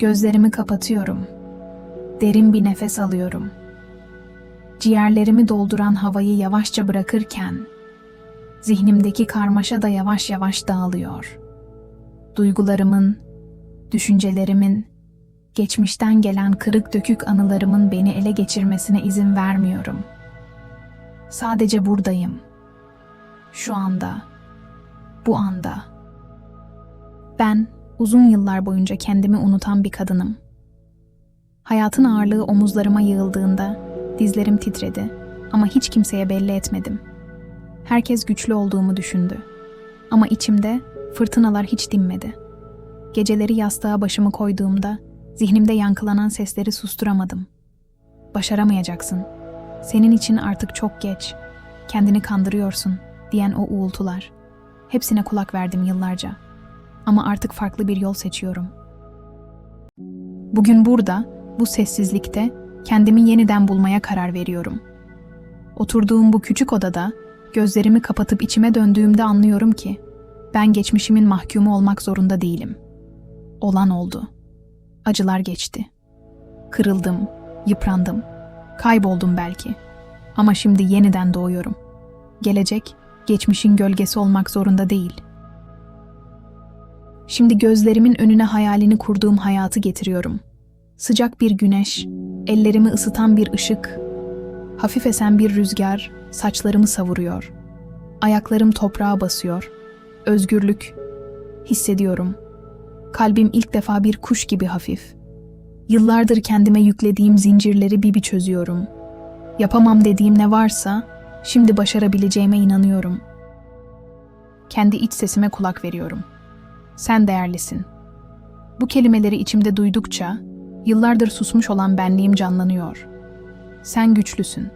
Gözlerimi kapatıyorum. Derin bir nefes alıyorum. Ciğerlerimi dolduran havayı yavaşça bırakırken zihnimdeki karmaşa da yavaş yavaş dağılıyor. Duygularımın, düşüncelerimin, geçmişten gelen kırık dökük anılarımın beni ele geçirmesine izin vermiyorum. Sadece buradayım. Şu anda. Bu anda. Ben uzun yıllar boyunca kendimi unutan bir kadınım. Hayatın ağırlığı omuzlarıma yığıldığında dizlerim titredi ama hiç kimseye belli etmedim. Herkes güçlü olduğumu düşündü. Ama içimde fırtınalar hiç dinmedi. Geceleri yastığa başımı koyduğumda zihnimde yankılanan sesleri susturamadım. Başaramayacaksın. Senin için artık çok geç. Kendini kandırıyorsun diyen o uğultular. Hepsine kulak verdim yıllarca. Ama artık farklı bir yol seçiyorum. Bugün burada, bu sessizlikte kendimi yeniden bulmaya karar veriyorum. Oturduğum bu küçük odada gözlerimi kapatıp içime döndüğümde anlıyorum ki ben geçmişimin mahkumu olmak zorunda değilim. Olan oldu. Acılar geçti. Kırıldım, yıprandım, kayboldum belki. Ama şimdi yeniden doğuyorum. Gelecek, geçmişin gölgesi olmak zorunda değil. Şimdi gözlerimin önüne hayalini kurduğum hayatı getiriyorum. Sıcak bir güneş, ellerimi ısıtan bir ışık, hafif esen bir rüzgar saçlarımı savuruyor. Ayaklarım toprağa basıyor. Özgürlük hissediyorum. Kalbim ilk defa bir kuş gibi hafif. Yıllardır kendime yüklediğim zincirleri bir bir çözüyorum. Yapamam dediğim ne varsa şimdi başarabileceğime inanıyorum. Kendi iç sesime kulak veriyorum. Sen değerlisin. Bu kelimeleri içimde duydukça yıllardır susmuş olan benliğim canlanıyor. Sen güçlüsün.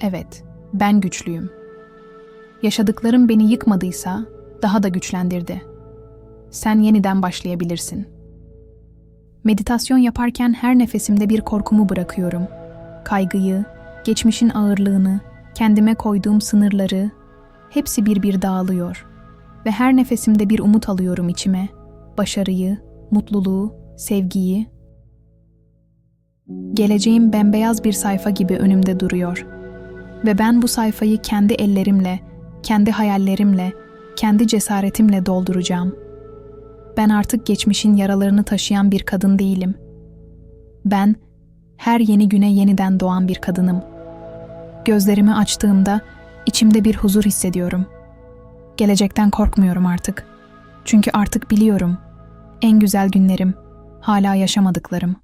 Evet, ben güçlüyüm. Yaşadıklarım beni yıkmadıysa daha da güçlendirdi. Sen yeniden başlayabilirsin. Meditasyon yaparken her nefesimde bir korkumu bırakıyorum. Kaygıyı, geçmişin ağırlığını, kendime koyduğum sınırları hepsi bir bir dağılıyor ve her nefesimde bir umut alıyorum içime. Başarıyı, mutluluğu, sevgiyi. Geleceğim bembeyaz bir sayfa gibi önümde duruyor. Ve ben bu sayfayı kendi ellerimle, kendi hayallerimle, kendi cesaretimle dolduracağım. Ben artık geçmişin yaralarını taşıyan bir kadın değilim. Ben her yeni güne yeniden doğan bir kadınım. Gözlerimi açtığımda içimde bir huzur hissediyorum. Gelecekten korkmuyorum artık. Çünkü artık biliyorum. En güzel günlerim hala yaşamadıklarım.